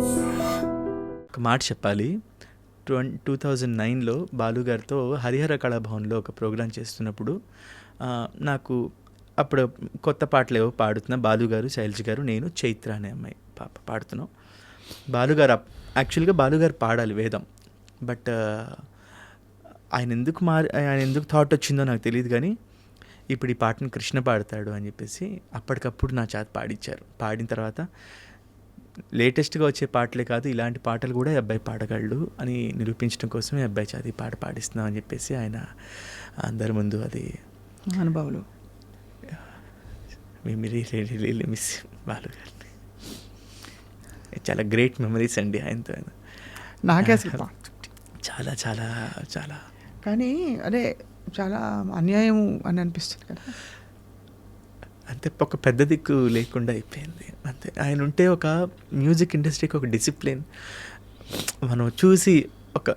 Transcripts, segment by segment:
ఒక మాట చెప్పాలి. ట్వం టూ థౌజండ్ నైన్లో బాలుగారితో హరిహర కళాభవన్లో ఒక ప్రోగ్రాం చేస్తున్నప్పుడు నాకు అప్పుడు కొత్త పాటలు ఏవో పాడుతున్నా బాలుగారు శైలజ్ గారు నేను చైత్ర అనే అమ్మాయి పాప పాడుతున్నాం. బాలుగారు యాక్చువల్గా బాలుగారు పాడాలి వేదం. బట్ ఆయన ఎందుకు మారి ఆయన ఎందుకు థాట్ వచ్చిందో నాకు తెలియదు కానీ ఇప్పుడు ఈ పాటను కృష్ణ పాడతాడు అని చెప్పేసి అప్పటికప్పుడు నా చేత పాడించారు పాడిన తర్వాత లేటెస్ట్గా వచ్చే పాటలే కాదు ఇలాంటి పాటలు కూడా ఈ అబ్బాయి పాడగలడు అని నిరూపించడం కోసమే అబ్బాయి చదివి పాట పాడిస్తున్నాం అని చెప్పేసి ఆయన అందరి ముందు అది అనుభవాలు. మెమరీ మిస్ బాలు గారిని. చాలా గ్రేట్ మెమరీస్ అండి ఆయనతో. నాకే అసలు చాలా చాలా చాలా. కానీ అదే చాలా అన్యాయం అని అనిపిస్తుంది కదా. అంతే ఒక పెద్ద దిక్కు లేకుండా అయిపోయింది. అంతే ఆయన ఉంటే ఒక మ్యూజిక్ ఇండస్ట్రీకి ఒక డిసిప్లిన్. మనం చూసి ఒక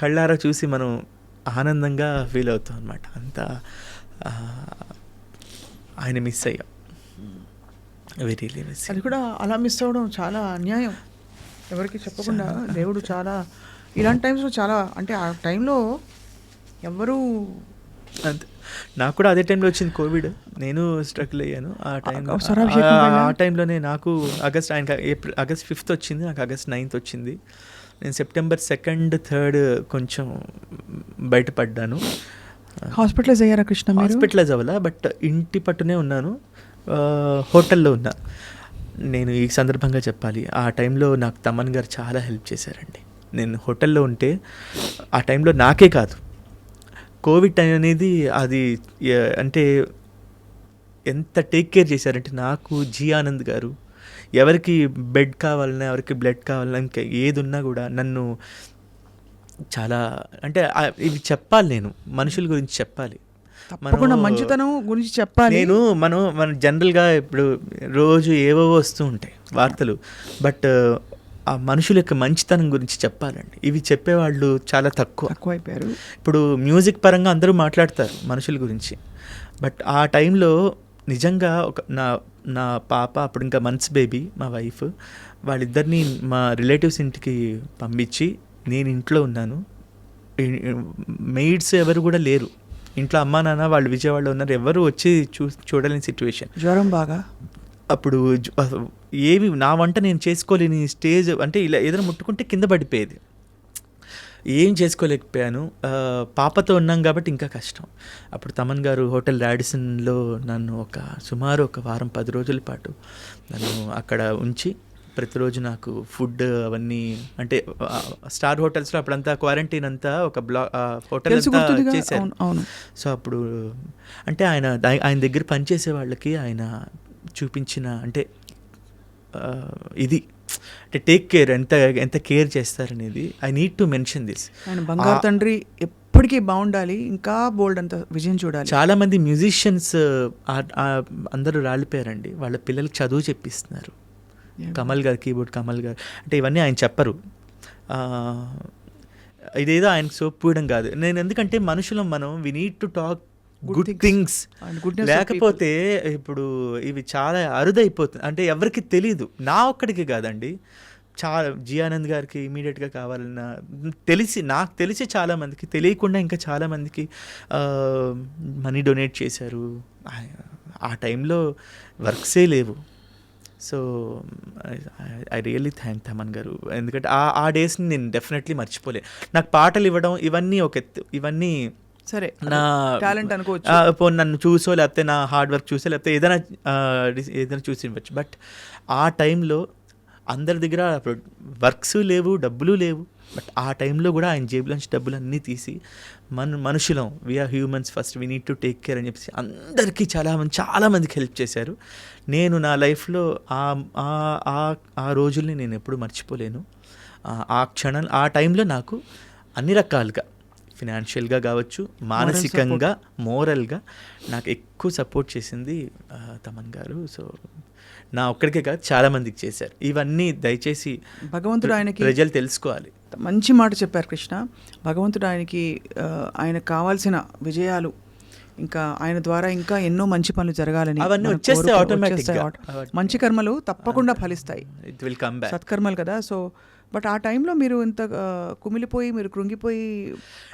కళ్ళారా చూసి మనం ఆనందంగా ఫీల్ అవుతాం అనమాట అంత ఆయన మిస్ అయ్యాం. వెరీ మిస్ అది కూడా అలా మిస్ అవ్వడం చాలా అన్యాయం. ఎవరికి చెప్పకుండా దేవుడు చాలా ఇలాంటి టైమ్స్లో చాలా అంటే ఆ టైంలో ఎవ్వరూ అంతే. నాకు కూడా అదే టైంలో వచ్చింది కోవిడ్. నేను స్ట్రగుల్ అయ్యాను. ఆ టైం ఆ, టైంలోనే నాకు ఆగస్ట్ ఆయన ఏప్రిల్ ఆగస్ట్ ఫిఫ్త్ వచ్చింది. నాకు ఆగస్ట్ నైన్త్ వచ్చింది. నేను సెప్టెంబర్ సెకండ్ థర్డ్ కొంచెం బయటపడ్డాను. హాస్పిటలైజ్ అయ్యారా కృష్ణ హాస్పిటలైజ్ అవ్వాల బట్ ఇంటి పట్టునే ఉన్నాను. హోటల్లో ఉన్నా. నేను ఈ సందర్భంగా చెప్పాలి ఆ టైంలో నాకు తమన్ గారు చాలా హెల్ప్ చేశారండి. నేను హోటల్లో ఉంటే ఆ టైంలో నాకే కాదు. కోవిడ్ టైం అనేది అది అంటే ఎంత టేక్ కేర్ చేశారంటే నాకు జీ ఆనంద్ గారు ఎవరికి బెడ్ కావాలన్నా ఎవరికి బ్లడ్ కావాలన్నా ఇంకా ఏది ఉన్నా కూడా నన్ను చాలా అంటే ఇవి చెప్పాలి నేను మనుషుల గురించి చెప్పాలి. తప్పకుండా మనం- మంచితనం గురించి చెప్పాలి. నేను మనం మన జనరల్గా ఇప్పుడు రోజు ఏవో వస్తూ ఉంటాయి వార్తలు బట్ ఆ మనుషుల యొక్క మంచితనం గురించి చెప్పాలండి. ఇవి చెప్పేవాళ్ళు చాలా తక్కువ. తక్కువ అయిపోయారు ఇప్పుడు మ్యూజిక్ పరంగా అందరూ మాట్లాడతారు మనుషుల గురించి. బట్ ఆ టైంలో నిజంగా ఒక నా నా పాప అప్పుడు ఇంకా మంత్స్ బేబీ మా వైఫ్ వాళ్ళిద్దరిని మా రిలేటివ్స్ ఇంటికి పంపించి నేను ఇంట్లో ఉన్నాను. మెయిడ్స్ ఎవరు కూడా లేరు. ఇంట్లో అమ్మా నాన్న వాళ్ళు విజయవాడలో ఉన్నారు. ఎవరు వచ్చి చూ చూడలేని సిచ్యువేషన్ జ్వరం బాగా? అప్పుడు ఏవి నా వంట నేను చేసుకోలేని స్టేజ్ అంటే ఇలా ఏదైనా ముట్టుకుంటే కింద పడిపోయేది. ఏం చేసుకోలేకపోయాను. పాపతో ఉన్నాం కాబట్టి ఇంకా కష్టం. అప్పుడు తమన్ గారు హోటల్ రాడిసన్లో నన్ను ఒక సుమారు ఒక వారం పది రోజుల పాటు నన్ను అక్కడ ఉంచి ప్రతిరోజు నాకు ఫుడ్ అవన్నీ అంటే స్టార్ హోటల్స్లో అప్పుడంతా క్వారంటైన్ అంతా ఒక బ్లా హోటల్ చేశారు. అవును. సో అప్పుడు అంటే ఆయన ఆయన దగ్గర పనిచేసే వాళ్ళకి ఆయన చూపించిన అంటే ఇది అంటే టేక్ కేర్ ఎంత ఎంత కేర్ చేస్తారనేది I need to mention this ఆయన బంగారు తండ్రి ఎప్పటికీ బాగుండాలి ఇంకా బోల్డ్ అంత విజయం చూడాలి. చాలా మంది మ్యూజిషియన్స్ అందరూ రాలిపోయారండి వాళ్ళ పిల్లలకి చదువు చెప్పిస్తున్నారు. కమల్ గారు కీబోర్డ్ కమల్ గారు. అంటే ఇవన్నీ ఆయన చెప్పరు. ఇదేదో ఆయనకు సోప్ పూయడం కాదు. నేను ఎందుకంటే మనుషులం మనం we need to talk good. Things లేకపోతే ఇప్పుడు ఇవి చాలా అరుదైపోతుంది. అంటే ఎవరికి తెలియదు నా ఒక్కడికి కాదండి. చాలా జి ఆనంద్ గారికి ఇమీడియట్గా కావాలన్నా తెలిసి నాకు తెలిసి చాలా మందికి తెలియకుండా ఇంకా చాలా మందికి మనీ డొనేట్ చేశారు. ఆ- టైంలో వర్క్సే లేవు. So I really thank Thaman garu. ఎందుకంటే ఆ ఆ డేస్ని నేను డెఫినెట్లీ మర్చిపోలే. నాకు పాటలు ఇవ్వడం ఇవన్నీ ఒక ఇవన్నీ సరే నా టాలెంట్ అనుకోవచ్చు. నన్ను చూసో లేకపోతే నా హార్డ్ వర్క్ చూసో లేకపోతే ఏదైనా ఏదైనా చూసి ఇవ్వచ్చు. బట్ ఆ టైంలో అందరి దగ్గర అప్పుడు వర్క్స్ లేవు డబ్బులు లేవు. బట్ ఆ టైంలో కూడా ఆయన జేబులోంచి డబ్బులు అన్నీ తీసి మన మనుషులం we are humans first we need to take care అని చెప్పేసి అందరికీ చాలా మంది చాలా మందికి హెల్ప్ చేశారు. నేను నా లైఫ్లో ఆ రోజుల్ని నేను ఎప్పుడు మర్చిపోలేను. ఆ- ఆ క్షణం ఆ టైంలో నాకు అన్ని రకాలుగా ఫినాన్షియల్గా కావచ్చు మానసికంగా మోరల్గా నాకు ఎక్కువ సపోర్ట్ చేసింది తమన్ గారు. సో నా ఒక్కడికే కాదు చాలా మందికి చేశారు. ఇవన్నీ దయచేసి భగవంతుడు ఆయనకి ప్రజలు తెలుసుకోవాలి. మంచి మాట చెప్పారు కృష్ణ. భగవంతుడు ఆయనకి ఆయనకు కావాల్సిన విజయాలు ఇంకా ఆయన ద్వారా ఇంకా ఎన్నో మంచి పనులు జరగాలని అవన్నీ వచ్చేస్తాయి అవన్నీ. మంచి కర్మలు తప్పకుండా ఫలిస్తాయి. ఇట్ విల్ కమ్ బ్యాక్ సత్కర్మలు కదా సో బట్ ఆ టైంలో మీరు ఇంత కుమిలిపోయి మీరు కృంగిపోయి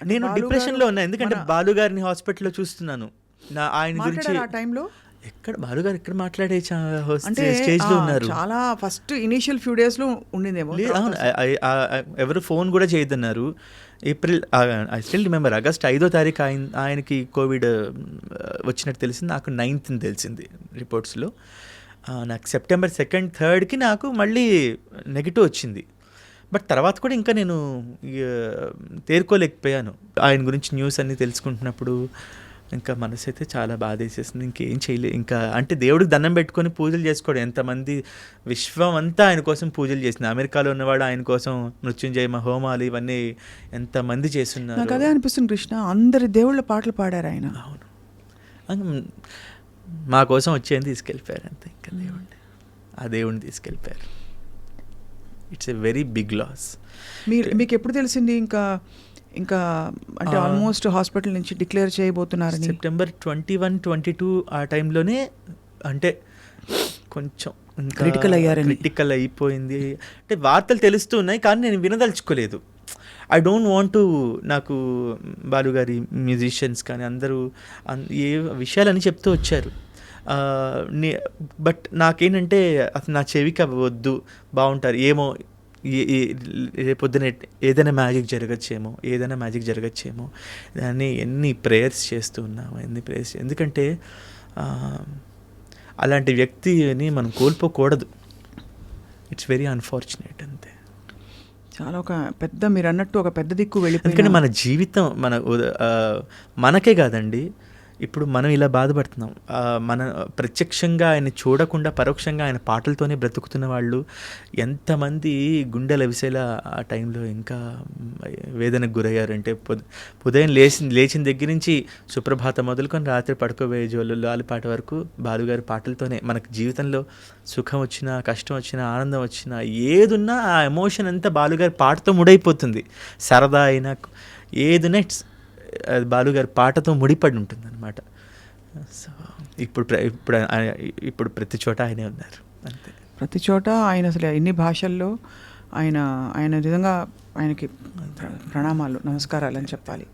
నేను బాలు డిప్రెషన్ గారు లో ఉన్నా ఎందుకంటే మన- బాలు గారిని హాస్పిటల్లో చూస్తున్నాను. నా ఆయన గురించి ఆ టైంలో? ఎక్కడ బాలు గారు ఎక్కడ మాట్లాడే స్టేజ్లో ఉన్నారు? చాలా ఫస్ట్ ఇనిషియల్ ఫ్యూ డేస్లో ఉండిందేమో ఎవరు ఫోన్ కూడా చేయొద్దన్నారు April I still remember August ఐదో తారీఖు ఆయన ఆయనకి కోవిడ్ వచ్చినట్టు తెలిసింది. నాకు నైన్త్ తెలిసింది రిపోర్ట్స్లో. నాకు సెప్టెంబర్ సెకండ్ థర్డ్కి నాకు మళ్ళీ నెగిటివ్ వచ్చింది. బట్ తర్వాత కూడా ఇంకా నేను తేరుకోలేకపోయాను. ఆయన గురించి న్యూస్ అన్నీ తెలుసుకుంటున్నప్పుడు ఇంకా మనసు అయితే చాలా బాధేసేసింది. ఇంకేం చేయలే. ఇంకా అంటే దేవుడికి దండం పెట్టుకొని పూజలు చేసుకోవడం ఎంతమంది విశ్వం అంతా ఆయన కోసం పూజలు చేసింది. అమెరికాలో ఉన్నవాడు ఆయన కోసం మృత్యుంజయ హోమాలు ఇవన్నీ ఎంతమంది నాకు చేస్తున్నారు అదే అనిపిస్తుంది కృష్ణ. అందరి దేవుళ్ళ పాటలు పాడారు ఆయన. అవును. మా కోసం వచ్చేది తీసుకెళ్ళిపోయారు అంతే. ఇంకా దేవుడిని ఆ దేవుడిని తీసుకెళ్ళిపోయారు. It's a very big loss మీరు మీకు ఎప్పుడు తెలిసింది ఇంకా ఇంకా అంటే ఆల్మోస్ట్ హాస్పిటల్ నుంచి declare చేయబోతున్నారని. September twenty one twenty two ఆ టైంలోనే అంటే కొంచెం Critical అయ్యారని. క్రిటికల్ అయిపోయింది. అంటే వార్తలు తెలుస్తూ ఉన్నాయి కానీ నేను వినదలుచుకోలేదు. ఐ డోంట్ వాంట్ టు నాకు బాలుగారి మ్యూజిషియన్స్ కానీ అందరూ ఏ విషయాలని చెప్తూ వచ్చారు. బట్ నాకేంటంటే అసలు నా చెవికి అవి వద్దు బాగుంటారు. ఏమో ఏ- రేపొద్దున ఏదైనా మ్యాజిక్ జరగచ్చేమో ఏదైనా మ్యాజిక్ జరగచ్చేమో దాన్ని ఎన్ని ప్రేయర్స్ చేస్తూ ఉన్నాము ఎన్ని ప్రేయర్స్ ఎందుకంటే అలాంటి వ్యక్తిని మనం కోల్పోకూడదు. ఇట్స్ వెరీ అన్ఫార్చునేట్ అంతే. చాలా ఒక పెద్ద మీరు అన్నట్టు ఒక పెద్ద దిక్కు ఎందుకంటే వెళ్ళిపోయిన మన జీవితం మన మనకే కాదండి ఇప్పుడు మనం ఇలా బాధపడుతున్నాం. మన ప్రత్యక్షంగా ఆయన చూడకుండా పరోక్షంగా ఆయన పాటలతోనే బ్రతుకుతున్న వాళ్ళు ఎంతమంది గుండె విసేలా ఆ టైంలో ఇంకా వేదనకు గురయ్యారంటే ఉదయం లేచి లేచిన దగ్గర నుంచి సుప్రభాతం మొదలుకొని రాత్రి పడుకోబోయే జోలు లాలిపాట వరకు బాలుగారి పాటలతోనే మనకు జీవితంలో సుఖం వచ్చినా కష్టం వచ్చినా ఆనందం వచ్చినా ఏదున్నా ఆ ఎమోషన్ అంతా బాలుగారి పాటతో ముడైపోతుంది. సరదా అయినా ఏదున్నా నెట్స్ బాలుగారి పాటతో ముడిపడి ఉంటుంది అనమాట సో ఇప్పుడు ఇప్పుడు ఇప్పుడు ప్రతి చోట ఆయనే ఉన్నారు. అంతే. ప్రతి చోట ఆయన అసలు ఎన్ని భాషల్లో ఆయన ఆయన నిజంగా ఆయనకి ప్రణామాలు నమస్కారాలు అని చెప్పాలి.